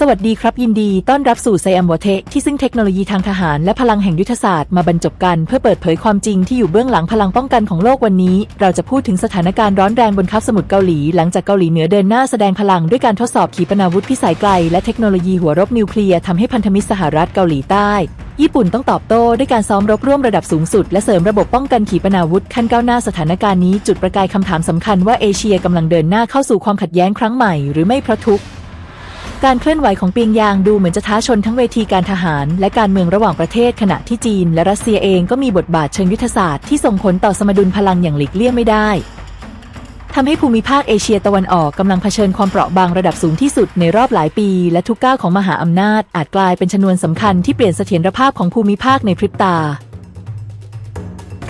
สวัสดีครับยินดีต้อนรับสู่ไซแอมวเทที่ซึ่งเทคโนโลยีทางทหารและพลังแห่งยุทธศาสตร์มาบรรจบกัน เพื่อเปิดเผยความจริงที่อยู่เบื้องหลังพลังป้องกันของโลกวันนี้ เราจะพูดถึงสถานการณ์ร้อนแรงบนคาบสมุทรเกาหลี หลังจากเกาหลีเหนือเดินหน้าแสดงพลังด้วยการทดสอบขีปนาวุธพิสัยไกล และเทคโนโลยีหัวรบนิวเคลียร์ทำให้พันธมิตรสหรัฐเกาหลีใต้ ญี่ปุ่นต้องตอบโต้ด้วยการซ้อมรบร่วมระดับสูงสุด และเสริมระบบป้องกันขีปนาวุธขั้นก้าวหน้าสถานการณ์นี้จุดประกายคำถามสำคัญว่าเอเชียกำลังเดินหน้าเข้าสู่ความขัดแย้งครั้งใหม่หรือไม่เพราะทุก การเคลื่อนไหวของเปียงยางดูเหมือนจะท้าชนทั้งเวทีการทหาร และการเมืองระหว่างประเทศขณะที่จีน และรัสเซียเองก็มีบทบาทเชิงยุทธศาสตร์ที่ส่งผลต่อสมดุลพลังอย่างหลีกเลี่ยงไม่ได้ทำให้ภูมิภาคเอเชียตะวันออกกำลังเผชิญความเปราะบางระดับสูงที่สุดในรอบหลายปี และทุกก้าวของมหาอำนาจอาจกลายเป็นชนวนสำคัญที่เปลี่ยนเสถียรภาพของภูมิภาคในพริบตา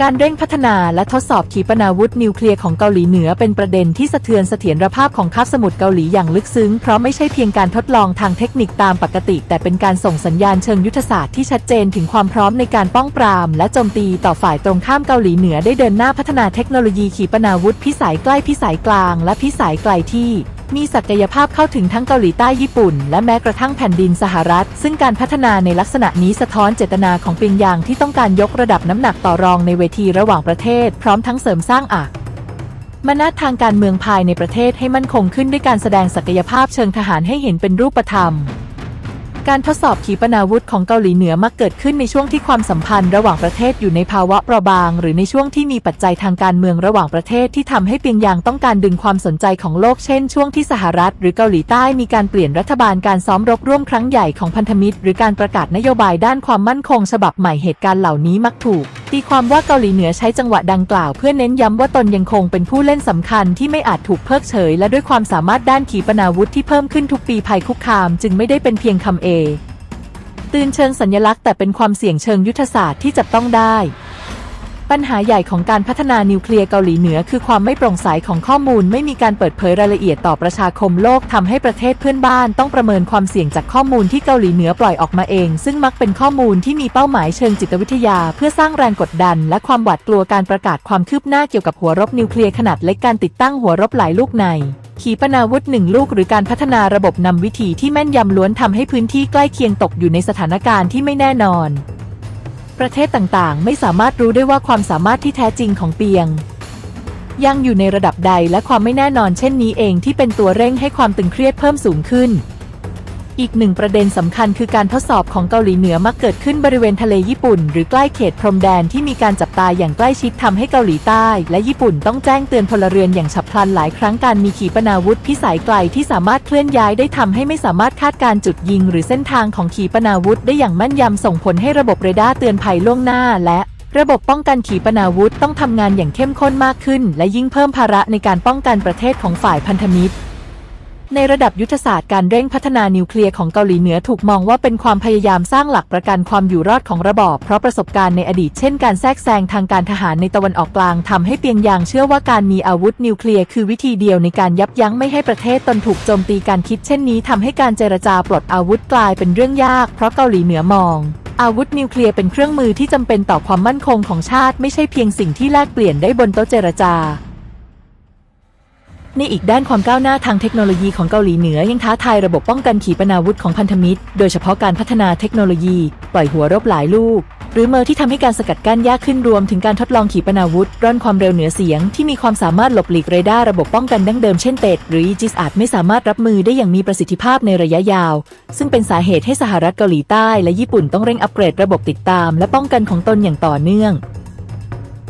การเร่งพัฒนาและทดสอบขีปนาวุธนิวเคลียร์ของเกาหลีเหนือเป็นประเด็นที่สะเทือนเสถียรภาพของคาบสมุทรเกาหลีอย่างลึกซึ้ง เพราะไม่ใช่เพียงการทดลองทางเทคนิคตามปกติ แต่เป็นการส่งสัญญาณเชิงยุทธศาสตร์ที่ชัดเจนถึงความพร้อมในการป้องปราม และโจมตีต่อฝ่ายตรงข้ามเกาหลีเหนือได้เดินหน้าพัฒนาเทคโนโลยีขีปนาวุธพิสัยใกล้พิสัยกลาง และพิสัยไกลที่ มีศักยภาพเข้าถึงทั้งเกาหลีใต้ญี่ปุ่น และแม้กระทั่งแผ่นดินสหรัฐ ซึ่งการพัฒนาในลักษณะนี้สะท้อนเจตนาของเปียงยางที่ต้องการยกระดับน้ำหนักต่อรองในเวทีระหว่างประเทศ พร้อมทั้งเสริมสร้างอักมนาจทางการเมืองภายในประเทศให้มั่นคงขึ้นด้วยการแสดงศักยภาพเชิงทหารให้เห็นเป็นรูปธรรม การทดสอบขีปนาวุธของเกาหลีเหนือมักเกิดขึ้นในช่วงที่ความสัมพันธ์ระหว่างประเทศอยู่ในภาวะเปราะบาง หรือในช่วงที่มีปัจจัยทางการเมืองระหว่างประเทศที่ทำให้เปียงยางต้องการดึงความสนใจของโลกเช่นช่วงที่สหรัฐ หรือเกาหลีใต้มีการเปลี่ยนรัฐบาลการซ้อมรบร่วมครั้งใหญ่ของพันธมิตร หรือการประกาศนโยบายด้านความมั่นคงฉบับใหม่เหตุการณ์เหล่านี้มักถูก ตีความว่าเกาหลีเหนือใช้จังหวะดังกล่าวเพื่อเน้นย้ำว่าตนยังคงเป็นผู้เล่นสำคัญที่ไม่อาจถูกเพิกเฉย และด้วยความสามารถด้านขีปนาวุธที่เพิ่มขึ้นทุกปีภัยคุกคาม จึงไม่ได้เป็นเพียงคำเอตื่นเชิงสัญลักษณ์แต่เป็นความเสี่ยงเชิงยุทธศาสตร์ที่จับต้องได้ ปัญหาใหญ่ของการพัฒนานิวเคลียร์เกาหลีเหนือคือความไม่โปร่งใสของข้อมูล ไม่มีการเปิดเผยรายละเอียดต่อประชาคมโลกทำให้ประเทศเพื่อนบ้านต้องประเมินความเสี่ยงจากข้อมูลที่เกาหลีเหนือปล่อยออกมาเอง ซึ่งมักเป็นข้อมูลที่มีเป้าหมายเชิงจิตวิทยา เพื่อสร้างแรงกดดัน และความหวาดกลัวการประกาศความคืบหน้าเกี่ยวกับหัวรบนิวเคลียร์ขนาดเล็กการติดตั้งหัวรบหลายลูกในขีปนาวุธหนึ่งลูกหรือการพัฒนาระบบนำวิธีที่แม่นยำล้วนทำให้พื้นที่ใกล้เคียงตกอยู่ในสถานการณ์ที่ไม่แน่นอน ประเทศต่างๆ ไม่สามารถรู้ได้ว่าความสามารถที่แท้จริงของเปียง ยังอยู่ในระดับใดและความไม่แน่นอนเช่นนี้เองที่เป็นตัวเร่งให้ความตึงเครียดเพิ่มสูงขึ้น อีกหนึ่งประเด็นสำคัญคือการทดสอบของเกาหลีเหนือมักเกิดขึ้นบริเวณทะเลญี่ปุ่น หรือใกล้เขตพรมแดนที่มีการจับตาอย่างใกล้ชิดทำให้เกาหลีใต้ และญี่ปุ่นต้องแจ้งเตือนพลเรือนอย่างฉับพลันหลายครั้งการมีขีปนาวุธพิสัยไกลที่สามารถเคลื่อนย้ายได้ทำให้ไม่สามารถคาดการณ์จุดยิง หรือเส้นทางของขีปนาวุธได้อย่างแม่นยำส่งผลให้ระบบเรดาร์เตือนภัยล่วงหน้าและระบบป้องกันขีปนาวุธต้องทำงานอย่างเข้มข้นมากขึ้น และยิ่งเพิ่มภาระในการป้องกันประเทศของฝ่ายพันธมิตร ในระดับยุทธศาสตร์การเร่งพัฒนานิวเคลียร์ของเกาหลีเหนือถูกมองว่าเป็นความพยายามสร้างหลักประกันความอยู่รอดของระบอบ เพราะประสบการณ์ในอดีตเช่นการแทรกแซงทางการทหารในตะวันออกกลางทำให้เปียงยางเชื่อว่าการมีอาวุธนิวเคลียร์คือวิธีเดียวในการยับยั้งไม่ให้ประเทศตนถูกโจมตีการคิดเช่นนี้ทำให้การเจรจาปลดอาวุธกลายเป็นเรื่องยาก เพราะเกาหลีเหนือมองอาวุธนิวเคลียร์เป็นเครื่องมือที่จำเป็นต่อความมั่นคงของชาติไม่ใช่เพียงสิ่งที่แลกเปลี่ยนได้บนโต๊ะเจรจา ในอีกด้านความก้าวหน้าทางเทคโนโลยีของเกาหลีเหนือยังท้าทายระบบป้องกันขีปนาวุธของพันธมิตร โดยเฉพาะการพัฒนาเทคโนโลยี ปล่อยหัวรบหลายลูก หรือเมอร์ที่ทำให้การสกัดกั้นยากขึ้นรวมถึงการทดลองขีปนาวุธร่อนความเร็วเหนือเสียง ที่มีความสามารถหลบหลีกเรดาร์ระบบป้องกันดั้งเดิมเช่นเตดหรืออีจิสอาจไม่สามารถรับมือได้อย่างมีประสิทธิภาพในระยะยาว ซึ่งเป็นสาเหตุให้สหรัฐเกาหลีใต้และญี่ปุ่นต้องเร่งอัปเกรดระบบติดตาม และป้องกันของตนอย่างต่อเนื่อง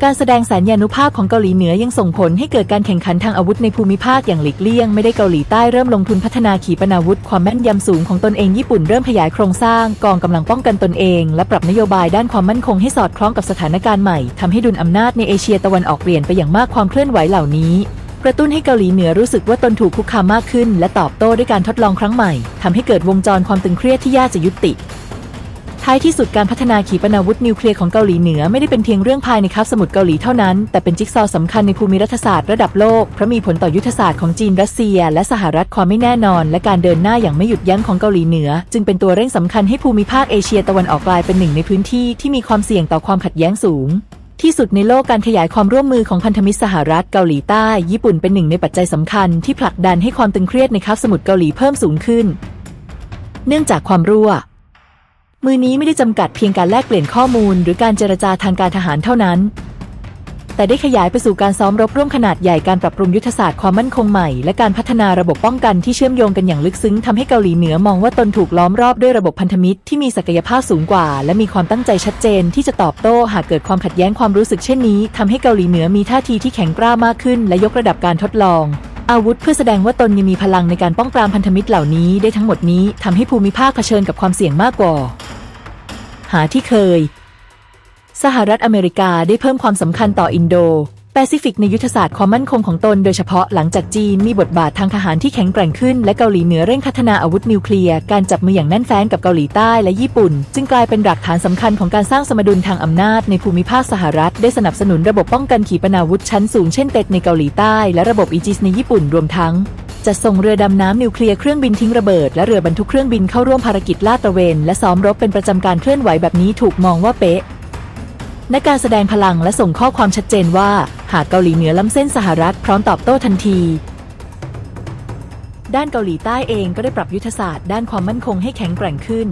การแสดงสัญญานุภาพของเกาหลีเหนือยังส่งผลให้เกิดการแข่งขันทางอาวุธในภูมิภาคอย่างหลีกเลี่ยง ไม่ได้เกาหลีใต้เริ่มลงทุนพัฒนาขีปนาวุธ ความแม่นยำสูงของตนเองญี่ปุ่นเริ่มขยายโครงสร้างกองกำลังป้องกันตนเอง และปรับนโยบายด้านความมั่นคงให้สอดคล้องกับสถานการณ์ใหม่ทำให้ดุลอำนาจในเอเชียตะวันออกเปลี่ยนไปอย่างมากความเคลื่อนไหวเหล่านี้กระตุ้นให้เกาหลีเหนือรู้สึกว่าตนถูกคุกคามมากขึ้น และตอบโต้ด้วยการทดลองครั้งใหม่ทำให้เกิดวงจรความตึงเครียดที่ยากจะยุติ ท้ายที่สุดการพัฒนาขีปนาวุธนิวเคลียร์ของเกาหลีเหนือไม่ได้เป็นเพียงเรื่องภายในคาบสมุทรเกาหลีเท่านั้น แต่เป็นจิ๊กซอว์สำคัญในภูมิรัฐศาสตร์ระดับโลก เพราะมีผลต่อยุทธศาสตร์ของจีนรัสเซีย และสหรัฐความไม่แน่นอน และการเดินหน้าอย่างไม่หยุดยั้งของเกาหลีเหนือ จึงเป็นตัวเร่งสำคัญให้ภูมิภาคเอเชียตะวันออกกลายเป็นหนึ่งในพื้นที่ที่มีความเสี่ยงต่อความขัดแย้งสูงที่สุดในโลกการขยายความร่วมมือของพันธมิตรสหรัฐเกาหลีใต้ ญี่ปุ่นเป็นหนึ่งในปัจจัยสำคัญที่ผลักดันให้ความตึงเครียดในคาบสมุทรเกาหลีเพิ่มสูงขึ้น เนื่องจากความรั่ว มือนี้ไม่ได้จำกัดเพียงการแลกเปลี่ยนข้อมูล หรือการเจรจาทางการทหารเท่านั้น แต่ได้ขยายไปสู่การซ้อมรบร่วมขนาดใหญ่การปรับปรุงยุทธศาสตร์ความมั่นคงใหม่ และการพัฒนาระบบป้องกันที่เชื่อมโยงกันอย่างลึกซึ้งทำให้เกาหลีเหนือมองว่าตนถูกล้อมรอบด้วยระบบพันธมิตรที่มีศักยภาพสูงกว่า และมีความตั้งใจชัดเจน ที่จะตอบโต้หากเกิดความขัดแย้งความรู้สึกเช่นนี้ทำให้เกาหลีเหนือมีท่าทีที่แข็งกร้ามากขึ้น และยกระดับการทดลอง อาวุธเพื่อแสดงว่าตนยังมีพลังในการป้องปรามพันธมิตรเหล่านี้ได้ทั้งหมดนี้ทำให้ภูมิภาคเผชิญกับความเสี่ยงมากกว่า หาที่เคย สหรัฐอเมริกาได้เพิ่มความสำคัญต่ออินโด แปซิฟิกในยุทธศาสตร์ความมั่นคงของตนโดยเฉพาะหลังจากจีนมีบทบาททางทหารที่แข็งแกร่งขึ้น และเกาหลีเหนือเร่งพัฒนาอาวุธนิวเคลียร์การจับมืออย่างแน่นแฟ้นกับเกาหลีใต้และญี่ปุ่น จึงกลายเป็นหลักฐานสำคัญของการสร้างสมดุลทางอำนาจในภูมิภาคสหรัฐ ได้สนับสนุนระบบป้องกันขีปนาวุธชั้นสูงเช่นเต็ดในเกาหลีใต้และระบบอีจิสในญี่ปุ่นรวมทั้งจะส่งเรือดำน้ำนิวเคลียร์เครื่องบินทิ้งระเบิดและเรือบรรทุกเครื่องบินเข้าร่วมภารกิจลาดตระเวน และซ้อมรบเป็นประจำการเคลื่อนไหวแบบนี้ถูกมองว่าเป๊ะ นการแสดงพลังและส่งข้อความชัดเจนว่า หากเกาหลีเหนือล้ำเส้นสหรัฐพร้อมตอบโต้ทันที ด้านเกาหลีใต้เองก็ได้ปรับยุทธศาสตร์ด้านความมั่นคงให้แข็งแกร่งขึ้น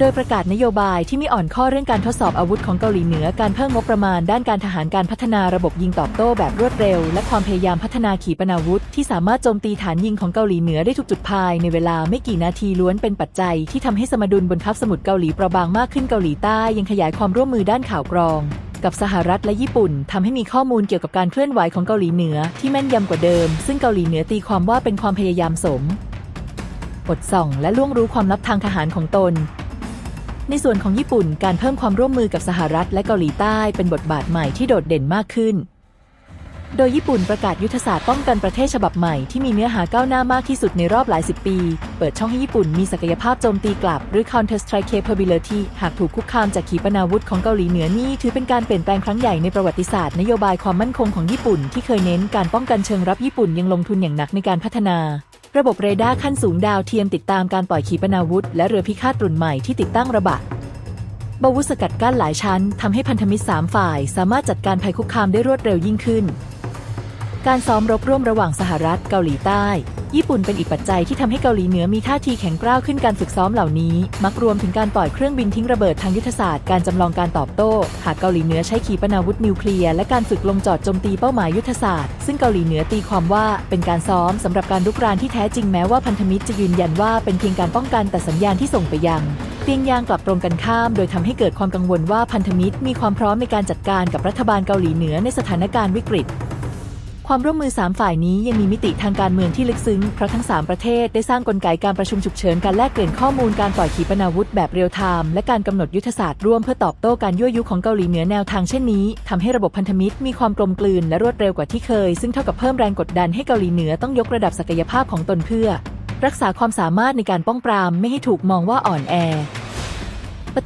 โดยประกาศนโยบายที่ม่อ่อนข้อเรื่องการทดสอบอาวุธของเกาหลีเหนือการเพิ่มงบประมาณด้านการทหารการพัฒนาระบบยิงตอบโต้แบบรวดเร็ว และความพยายามพัฒนาขีปนาวุธ ที่สามารถโจมตีฐานยิงของเกาหลีเหนือได้ทุกจุดภายในเวลาไม่กี่นาทีล้วนเป็นปัจจัย ที่ทำให้สมดุลบนทัพสมุทรเกาหลีเปราะบางมากขึ้นเกาหลีใต้ยังขยายความร่วมมือด้านข่าวกรองกับสหรัฐและญี่ปุ่นทำให้มีข้อมูลเกี่ยวกับการเคลื่อนไหวของเกาหลีเหนือที่แม่นยำกว่าเดิม ซึ่งเกาหลีเหนือตีความว่าเป็นความพยายามสม อดส่อง และล่วงรู้ความลับทางทหารของตน ในส่วนของญี่ปุ่นการเพิ่มความร่วมมือกับสหรัฐและเกาหลีใต้เป็นบทบาทใหม่ที่โดดเด่นมากขึ้น โดยญี่ปุ่นประกาศยุทธศาสตร์ป้องกันประเทศฉบับใหม่ที่มีเนื้อหาก้าวหน้ามากที่สุดในรอบหลายสิบปี เปิดช่องให้ญี่ปุ่นมีศักยภาพโจมตีกลับ หรือ counter strike capability หากถูกคุกคามจากขีปนาวุธของเกาหลีเหนือนี่ถือเป็นการเปลี่ยนแปลงครั้งใหญ่ในประวัติศาสตร์นโยบายความมั่นคงของญี่ปุ่นที่เคยเน้นการป้องกันเชิงรับญี่ปุ่นยังลงทุนอย่างหนักในการพัฒนา ระบบเรดาร์ขั้นสูงดาวเทียมติดตามการปล่อยขีปนาวุธ และเรือพิฆาตรุ่นใหม่ที่ติดตั้งระบาดบาวุธสกัดกั้นหลายชั้นทำให้พันธมิตรสามฝ่าย สามารถจัดการภัยคุกคามได้รวดเร็วยิ่งขึ้น การซ้อมรบร่วมระหว่างสหรัฐเกาหลีใต้ ญี่ปุ่นเป็นอีกปัจจัยที่ทำให้เกาหลีเหนือมีท่าทีแข็งกร้าวขึ้นการฝึกซ้อมเหล่านี้ มักรวมถึงการปล่อยเครื่องบินทิ้งระเบิดทางยุทธศาสตร์การจำลองการตอบโต้ หากเกาหลีเหนือใช้ขีปนาวุธนิวเคลียร์และการฝึกลงจอดโจมตีเป้าหมายยุทธศาสตร์ ซึ่งเกาหลีเหนือตีความว่าเป็นการซ้อมสำหรับการลุกรานที่แท้จริงแม้ว่าพันธมิตรจะยืนยันว่าเป็นเพียงการป้องกันแต่สัญญาณที่ส่งไปยังเตียงยางกลับตรงกันข้าม โดยทำให้เกิดความกังวลว่าพันธมิตรมีความพร้อมในการจัดการกับรัฐบาลเกาหลีเหนือในสถานการณ์วิกฤต ความร่วมมือ 3 ฝ่ายนี้ยังมีมิติทางการเมืองที่ลึกซึ้ง เพราะทั้ง 3 ประเทศได้สร้างกลไกการประชุมฉุกเฉินการแลกเปลี่ยนข้อมูลการปล่อยขีปนาวุธแบบเรียลไทม์และการกำหนดยุทธศาสตร์ร่วมเพื่อตอบโต้การยั่วยุของเกาหลีเหนือแนวทางเช่นนี้ทำให้ระบบพันธมิตรมีความกลมกลืนและรวดเร็วกว่าที่เคย ซึ่งเท่ากับเพิ่มแรงกดดันให้เกาหลีเหนือต้องยกระดับศักยภาพของตนเพื่อ รักษาความสามารถในการป้องปรามไม่ให้ถูกมองว่าอ่อนแอ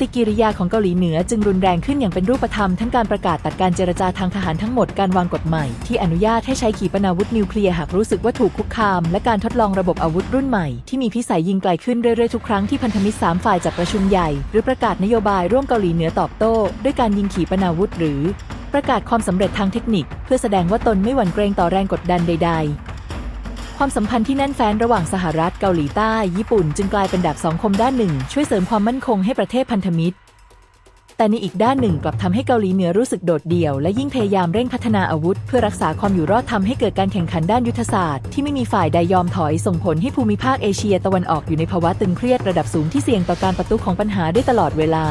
ฏิกิริยาของเกาหลีเหนือจึงรุนแรงขึ้นอย่างเป็นรูปธรรมทั้งการประกาศตัดการเจรจาทางทหารทั้งหมดการวางกฎใหม่ที่อนุญาตให้ใช้ขีปนาวุธนิวเคลียร์หากรู้สึกว่าถูกคุกคาม และการทดลองระบบอาวุธรุ่นใหม่ ที่มีพิสัยยิงไกลขึ้นเรื่อยๆทุกครั้งที่พันธมิตรสามฝ่ายจัดประชุมใหญ่ หรือประกาศนโยบายร่วมเกาหลีเหนือตอบโต้ ด้วยการยิงขีปนาวุธหรือ ประกาศความสำเร็จทางเทคนิค เพื่อแสดงว่าตนไม่หวั่นเกรงต่อแรงกดดันใด ๆ ความสัมพันธ์ที่แน่นแฟ้นระหว่างสหรัฐเกาหลีใต้ ญี่ปุ่น จึงกลายเป็นดาบสองคมด้านหนึ่ง ช่วยเสริมความมั่นคงให้ประเทศพันธมิตร แต่ในอีกด้านหนึ่งกลับทำให้เกาหลีเหนือรู้สึกโดดเดี่ยว และยิ่งพยายามเร่งพัฒนาอาวุธ เพื่อรักษาความอยู่รอดทำให้เกิดการแข่งขันด้านยุทธศาสตร์ที่ไม่มีฝ่ายใดยอมถอยส่งผลให้ภูมิภาคเอเชียตะวันออกอยู่ในภาวะตึงเครียดระดับสูงที่เสี่ยงต่อการประทุของปัญหาได้ตลอดเวลา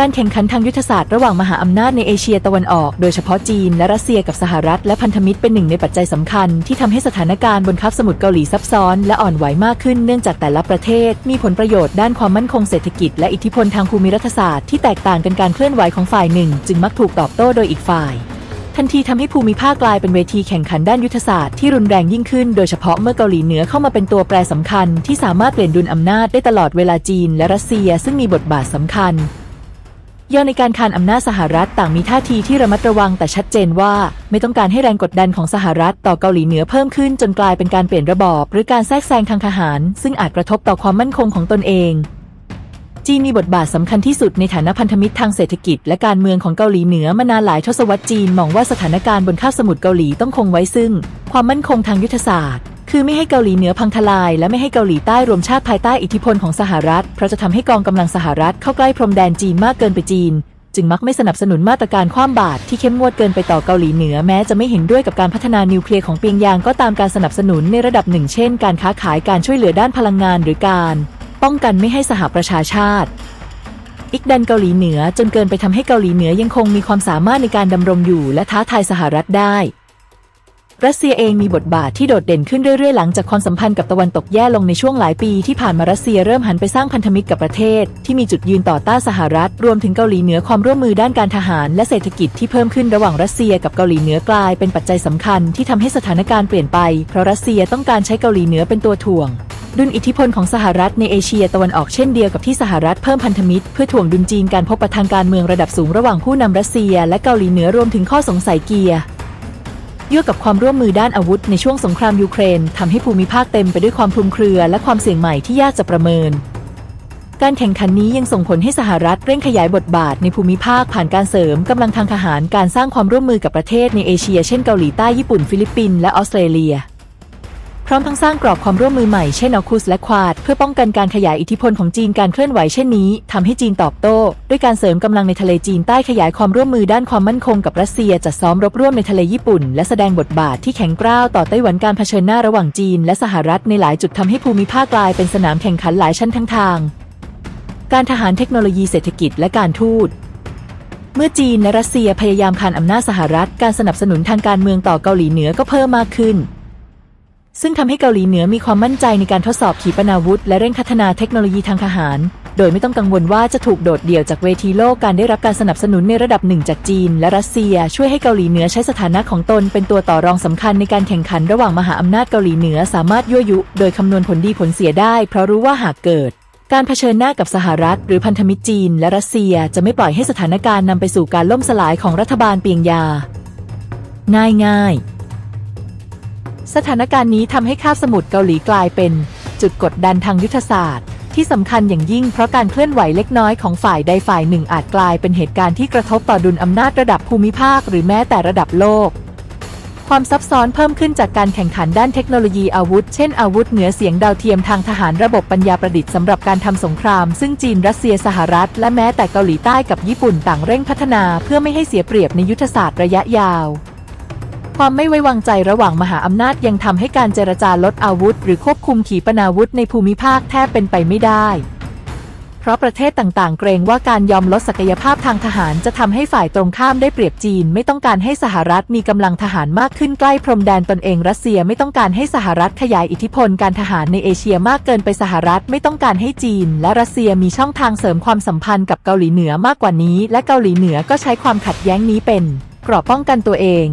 การแข่งขันทางยุทธศาสตร์ระหว่างมหาอำนาจในเอเชียตะวันออก โดยเฉพาะจีนและรัสเซียกับสหรัฐและพันธมิตรเป็นหนึ่งในปัจจัยสำคัญ ที่ทำให้สถานการณ์บนคาบสมุทรเกาหลีซับซ้อน และอ่อนไหวมากขึ้นเนื่องจากแต่ละประเทศ มีผลประโยชน์ด้านความมั่นคงเศรษฐกิจและอิทธิพลทางภูมิรัฐศาสตร์ที่แตกต่างกันการเคลื่อนไหวของฝ่ายหนึ่ง จึงมักถูกตอบโต้โดยอีกฝ่ายทันทีทำให้ภูมิภาคกลายเป็นเวทีแข่งขันด้านยุทธศาสตร์ที่รุนแรงยิ่งขึ้น โดยเฉพาะเมื่อเกาหลีเหนือเข้ามาเป็นตัวแปรสำคัญ ที่สามารถเปลี่ยนดุลอำนาจได้ตลอดเวลาจีนและรัสเซีย ซึ่งมีบทบาทสำคัญ ย่อในการคานอำนาจสหรัฐต่างมีท่าทีที่ระมัดระวังแต่ชัดเจนว่า ไม่ต้องการให้แรงกดดันของสหรัฐต่อเกาหลีเหนือเพิ่มขึ้นจนกลายเป็นการเปลี่ยนระบอบ หรือการแทรกแซงทางทหาร ซึ่งอาจกระทบต่อความมั่นคงของตนเอง จีนมีบทบาทสำคัญที่สุดในฐานะพันธมิตรทางเศรษฐกิจและการเมืองของเกาหลีเหนือมานานหลายทศวรรษจีนมองว่าสถานการณ์บนคาบสมุทรเกาหลีต้องคงไว้ซึ่ง ความมั่นคงทางยุทธศาสตร์ คือไม่ให้เกาหลีเหนือพังทลาย และไม่ให้เกาหลีใต้รวมชาติภายใต้อิทธิพลของสหรัฐ เพราะจะทำให้กองกำลังสหรัฐเข้าใกล้พรมแดนจีนมากเกินไปจีน จึงมักไม่สนับสนุนมาตรการคว่ำบาตรที่เข้มงวดเกินไปต่อเกาหลีเหนือแม้จะไม่เห็นด้วยกับการพัฒนานิวเคลียร์ของเปียงยางก็ตามการสนับสนุนในระดับหนึ่งเช่น การค้าขายการช่วยเหลือด้านพลังงานหรือการ ป้องกันไม่ให้สหประชาชาติอีกดันเกาหลีเหนือจนเกินไปทำให้เกาหลีเหนือยังคงมีความสามารถในการดำรงอยู่และท้าทายสหรัฐได้ รัสเซียเองมีบทบาทที่โดดเด่นขึ้นเรื่อยๆ หลังจากความสัมพันธ์กับตะวันตกแย่ลงในช่วงหลายปีที่ผ่านมารัสเซียเริ่มหันไปสร้างพันธมิตรกับประเทศ ที่มีจุดยืนต่อต้านสหรัฐ รวมถึงเกาหลีเหนือความร่วมมือด้านการทหารและเศรษฐกิจที่เพิ่มขึ้นระหว่างรัสเซียกับเกาหลีเหนือกลายเป็นปัจจัยสำคัญที่ทำให้สถานการณ์เปลี่ยนไป เพราะรัสเซียต้องการใช้เกาหลีเหนือเป็นตัวถ่วงดุลอิทธิพลของสหรัฐในเอเชียตะวันออกเช่นเดียวกับที่สหรัฐเพิ่มพันธมิตรเพื่อถ่วงดุลจีนการพบปะทางการเมืองระดับสูงระหว่างผู้นำรัสเซีย และเกาหลีเหนือรวมถึงข้อสงสัยเกียร์ ยั่วกับความร่วมมือด้านอาวุธในช่วงสงครามยูเครนทำให้ภูมิภาคเต็มไปด้วยความคลุมเครือ และความเสี่ยงใหม่ที่ยากจะประเมิน การแข่งขันนี้ยังส่งผลให้สหรัฐเร่งขยายบทบาทในภูมิภาคผ่านการเสริมกำลังทางทหารการสร้างความร่วมมือกับประเทศในเอเชีย เช่นเกาหลีใต้ญี่ปุ่นฟิลิปปินส์และออสเตรเลีย พร้อมทั้งสร้างกรอบความร่วมมือใหม่เช่นออคุสและควาด เพื่อป้องกันการขยายอิทธิพลของจีนการเคลื่อนไหวเช่นนี้ทำให้จีนตอบโต้ ด้วยการเสริมกำลังในทะเลจีนใต้ขยายความร่วมมือด้านความมั่นคงกับรัสเซียจัดซ้อมรบร่วมในทะเลญี่ปุ่น และแสดงบทบาทที่แข็งกร้าวต่อไต้หวันการเผชิญหน้าระหว่างจีน และสหรัฐในหลายจุดทำให้ภูมิภาคกลายเป็นสนามแข่งขันหลายชั้นทั้งทาง การทหารเทคโนโลยีเศรษฐกิจและการทูตเมื่อจีนและรัสเซียพยายามคานอำนาจสหรัฐ การสนับสนุนทางการเมืองต่อเกาหลีเหนือก็เพิ่มมากขึ้น ซึ่งทำให้เกาหลีเหนือมีความมั่นใจในการทดสอบขีปนาวุธ และเร่งพัฒนาเทคโนโลยีทางทหาร โดยไม่ต้องกังวลว่าจะถูกโดดเดี่ยวจากเวทีโลกการได้รับการสนับสนุนในระดับหนึ่งจากจีน และรัสเซีย ช่วยให้เกาหลีเหนือใช้สถานะของตนเป็นตัวต่อรองสำคัญในการแข่งขันระหว่างมหาอำนาจเกาหลีเหนือสามารถยั่วยุ โดยคำนวณผลดีผลเสียได้ เพราะรู้ว่าหากเกิดการเผชิญหน้ากับสหรัฐ หรือพันธมิตรจีน และรัสเซียจะไม่ปล่อยให้สถานการณ์นำไปสู่การล่มสลายของรัฐบาลเปียงยา ง่ายง่าย สถานการณ์นี้ทำให้คาบสมุทรเกาหลีกลายเป็น จุดกดดันทางยุทธศาสตร์ ที่สำคัญอย่างยิ่งเพราะการเคลื่อนไหวเล็กน้อยของฝ่ายใดฝ่ายหนึ่งอาจกลายเป็นเหตุการณ์ที่กระทบต่อดุลอำนาจระดับภูมิภาค หรือแม้แต่ระดับโลก ความซับซ้อนเพิ่มขึ้นจากการแข่งขันด้านเทคโนโลยีอาวุธ เช่นอาวุธเหนือเสียงดาวเทียมทางทหารระบบปัญญาประดิษฐ์สำหรับการทำสงคราม ซึ่งจีนรัสเซียสหรัฐ และแม้แต่เกาหลีใต้กับญี่ปุ่นต่างเร่งพัฒนา เพื่อไม่ให้เสียเปรียบในยุทธศาสตร์ระยะยาว ความไม่ไว้วางใจระหว่างมหาอำนาจยังทำให้การเจรจาลดอาวุธ หรือควบคุมขีปนาวุธในภูมิภาคแทบเป็นไปไม่ได้ เพราะประเทศต่างๆ เกรงว่าการยอมลดศักยภาพทางทหารจะทำให้ฝ่ายตรงข้ามได้เปรียบจีน ไม่ต้องการให้สหรัฐมีกำลังทหารมากขึ้นใกล้พรมแดนตนเองรัสเซียไม่ต้องการให้สหรัฐขยายอิทธิพลการทหารในเอเชียมากเกินไปสหรัฐไม่ต้องการให้จีน และรัสเซียมีช่องทางเสริมความสัมพันธ์กับเกาหลีเหนือมากกว่านี้ และเกาหลีเหนือก็ใช้ความขัดแย้งนี้เป็นเกราะป้องกันตัวเอง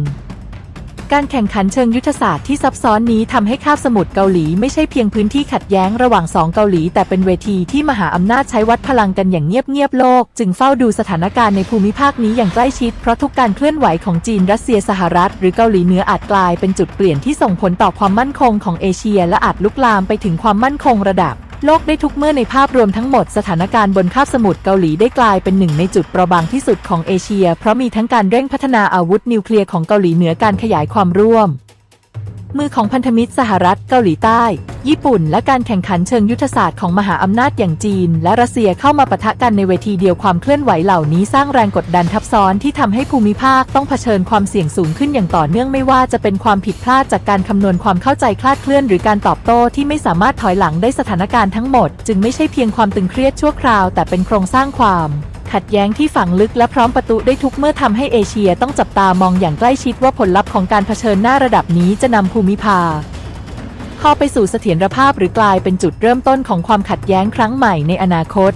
การแข่งขันเชิงยุทธศาสตร์ที่ซับซ้อนนี้ทำให้คาบสมุทรเกาหลีไม่ใช่เพียงพื้นที่ขัดแย้งระหว่างสองเกาหลี แต่เป็นเวทีที่มหาอำนาจใช้วัดพลังกันอย่างเงียบๆโลก จึงเฝ้าดูสถานการณ์ในภูมิภาคนี้อย่างใกล้ชิด เพราะทุกการเคลื่อนไหวของจีนรัสเซียสหรัฐ หรือเกาหลีเหนืออาจกลายเป็นจุดเปลี่ยนที่ส่งผลต่อความมั่นคงของเอเชีย และอาจลุกลามไปถึงความมั่นคงระดับ โลกได้ทุกเมื่อในภาพรวมทั้งหมดสถานการณ์บนคาบสมุทรเกาหลีได้กลายเป็นหนึ่งในจุดเปราะบางที่สุดของเอเชีย เพราะมีทั้งการเร่งพัฒนาอาวุธนิวเคลียร์ของเกาหลีเหนือการขยายความร่วม มือของพันธมิตรสหรัฐเกาหลีใต้ ญี่ปุ่น และการแข่งขันเชิงยุทธศาสตร์ของมหาอำนาจอย่างจีน และรัสเซียเข้ามาปะทะกันในเวทีเดียวความเคลื่อนไหวเหล่านี้สร้างแรงกดดันทับซ้อนที่ทำให้ภูมิภาคต้องเผชิญความเสี่ยงสูงขึ้นอย่างต่อเนื่องไม่ว่าจะเป็นความผิดพลาดจากการคำนวณความเข้าใจคลาดเคลื่อน หรือการตอบโต้ที่ไม่สามารถถอยหลังได้สถานการณ์ทั้งหมด จึงไม่ใช่เพียงความตึงเครียดชั่วคราว แต่เป็นโครงสร้างความ ขัดแย้งที่ฝังลึกและพร้อมประตูได้ทุกเมื่อทำให้เอเชียต้องจับตามองอย่างใกล้ชิดว่าผลลัพธ์ของการเผชิญหน้าระดับนี้จะนำภูมิภาคเข้าไปสู่เสถียรภาพหรือกลายเป็นจุดเริ่มต้นของความขัดแย้งครั้งใหม่ในอนาคต